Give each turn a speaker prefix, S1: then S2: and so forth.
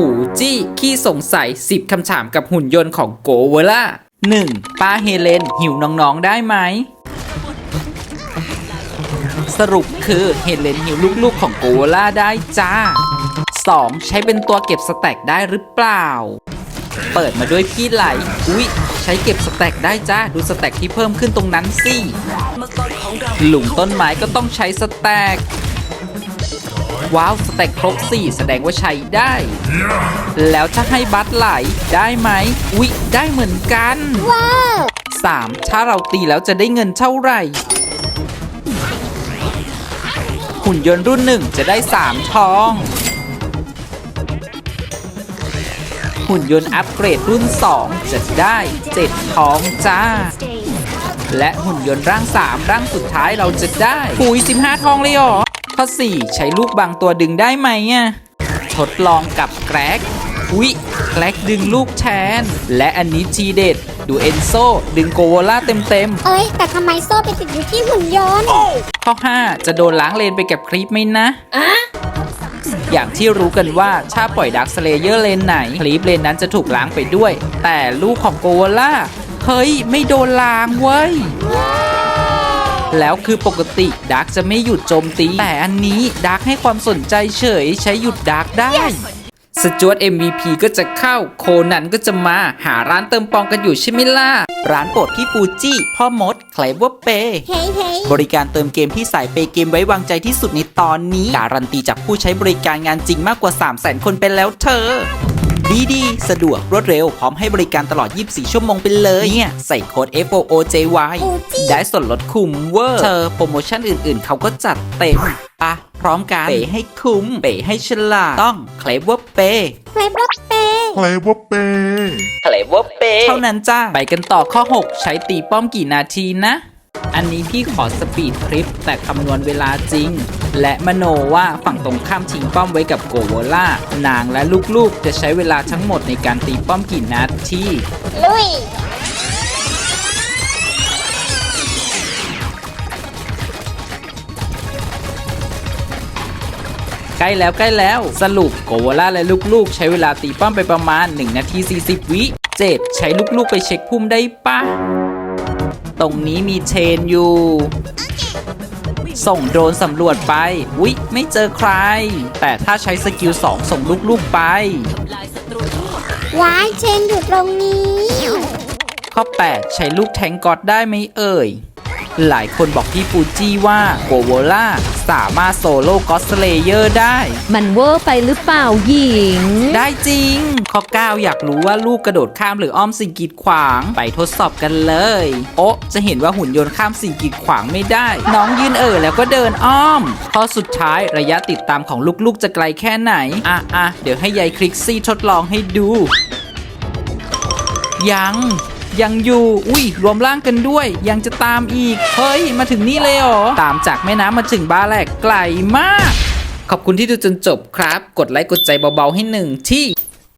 S1: ปูจี้ ขี้สงสัย 10 คำถามกับหุ่นยนต์ของโกเวล่า 1. ป้าเฮเลน หิวน้องๆได้ไหม สรุปคือเฮเลนหิวลูกๆของโกเวล่าได้จ้า 2. ใช้เป็นตัวเก็บสแต็กได้หรือเปล่า เปิดมาด้วยพี่ไหล อุ๊ย ใช้เก็บสแต็กได้จ้า ดูสแต็กที่เพิ่มขึ้นตรงนั้นสิ หลุมต้นไม้ก็ต้องใช้สแต็ก ว้าวสแต็กครบ 4 แสดงว่าใช้ได้ แล้วถ้าให้บัตไหลได้ไหมอุ๊ยได้เหมือนกัน
S2: ว้าว
S1: 3. ถ้าเราตีแล้วจะได้เงินเท่าไหร่ หุ่นยนต์รุ่นหนึ่งจะได้ 3 ทอง หุ่นยนต์อัปเกรดรุ่น 2 จะได้ 7 ทองจ้าและหุ่นยนต์ร่าง 3 ร่างสุดท้ายเราจะได้ปุ๋ย15 ทองเลยเหรอ ข้อ 4 ใช้ลูกบางตัวดึงได้ไหมอะทดลองกับแกรกอุ๊ยแกรกดึงลูกแทน และอันนี้ทีเด็ด ดูเอนโซดึงโกโวล่าเต็ม
S2: เอ้ย แต่ทำไมโซ่ไปติดอยู่ที่หุ่นยนต์
S1: ๆข้อ 5 จะโดนล้างเลนไปกับคลิปไหมนะอย่างที่รู้กันว่าถ้าปล่อยดักสเลเยอร์เลนไหน คลิปเลนนั้นจะถูกล้างไปด้วย แต่ลูกของโกโวล่าเฮ้ย ไม่โดนล้างเว้ย แล้วคือปกติดักจะไม่หยุดโจมตี แต่อันนี้ดักให้ความสนใจเฉยใช้หยุดดักได้สจวต MVP ก็จะเข้าโคนันก็จะมาหาร้านเติมปองกันอยู่ใช่ไหมล่ะ ร้านโปรดพี่ฟูจิพ่อมดใครว่าเป
S2: เฮ้ยเฮ้ย
S1: บริการเติมเกมที่สายเปย์เกมไว้วางใจที่สุดในตอนนี้ การันตีจากผู้ใช้บริการงานจริงมากกว่า 3 0 0 0 0 0 คนเป็นแล้วเธอ ดีดีๆสะดวกรวดเร็ว พร้อมให้บริการตลอด 24 ชั่วโมงไปเลยเนี่ยใส่โค้ด F O O J Y ได้ส่วนลดคุ้มเวอร์เธอโปรโมชั่นอื่นๆ เขาก็จัดเต็มปะพร้อมกันเปย์ให้คุ้ม เปย์ให้ฉลาดต้องเคลเวอร์เปย์
S2: เพลย์บล็อกเปย์
S3: ใครว่าเป้
S1: เคลเวอร์เปย์เท่านั้นจ้าไปกันต่อข้อ 6 ใช้ตีป้อมกี่นาทีนะ อันนี้พี่ขอสปีดคลิปแต่คำนวณเวลาจริง และมโนว่าฝั่งตรงข้ามชิงป้อมไว้กับโกโวล่านางและลูกๆ จะใช้เวลาทั้งหมดในการตีป้อมกี่นาที
S2: ลุย
S1: ใกล้แล้วใกล้แล้ว สรุปโกโวล่าและลูกๆ ใช้เวลาตีป้อมไปประมาณ 1 นาที 40 วิเจ็ดใช้ลูกๆไปเช็คพุ่มได้ปะ ตรงนี้มีเชนอยู่ ส่งโดรนสำรวจไป วิไม่เจอใคร แต่ถ้าใช้สกิล2ส่งลูกๆไป
S2: ว้ายเชนอยู่ตรงนี้
S1: ข้อ 8 ใช้ลูกแทงกอดได้ไหมเอ่ย หลายคนบอกพี่ฟูจิว่าโกโวล่าสามารถโซโล่กอสเลเยอร์ได้
S4: มันเวอร์ไปหรือเปล่าหญิง
S1: ได้จริง ข้อ 9 อยากรู้ว่าลูกกระโดดข้ามหรืออ้อมสิ่งกีดขวาง ไปทดสอบกันเลย โอ๊ะ จะเห็นว่าหุ่นยนต์ข้ามสิ่งกีดขวางไม่ได้ น้องยืนเอ่อแล้วก็เดินอ้อม ข้อสุดท้ายระยะติดตามของลูกๆจะไกลแค่ไหน อะอะเดี๋ยวให้ยายคลิกซี่ทดลองให้ดู ยัง ยังอยู่ อุ้ยรวมร่างกันด้วย ยังจะตามอีก เฮ้ย มาถึงนี่เลยเหรอ ตามจากแม่น้ำมาถึงบ้านแหลกไกลมาก ขอบคุณที่ดูจนจบครับ กดไลค์กดใจเบาๆให้หนึ่งที่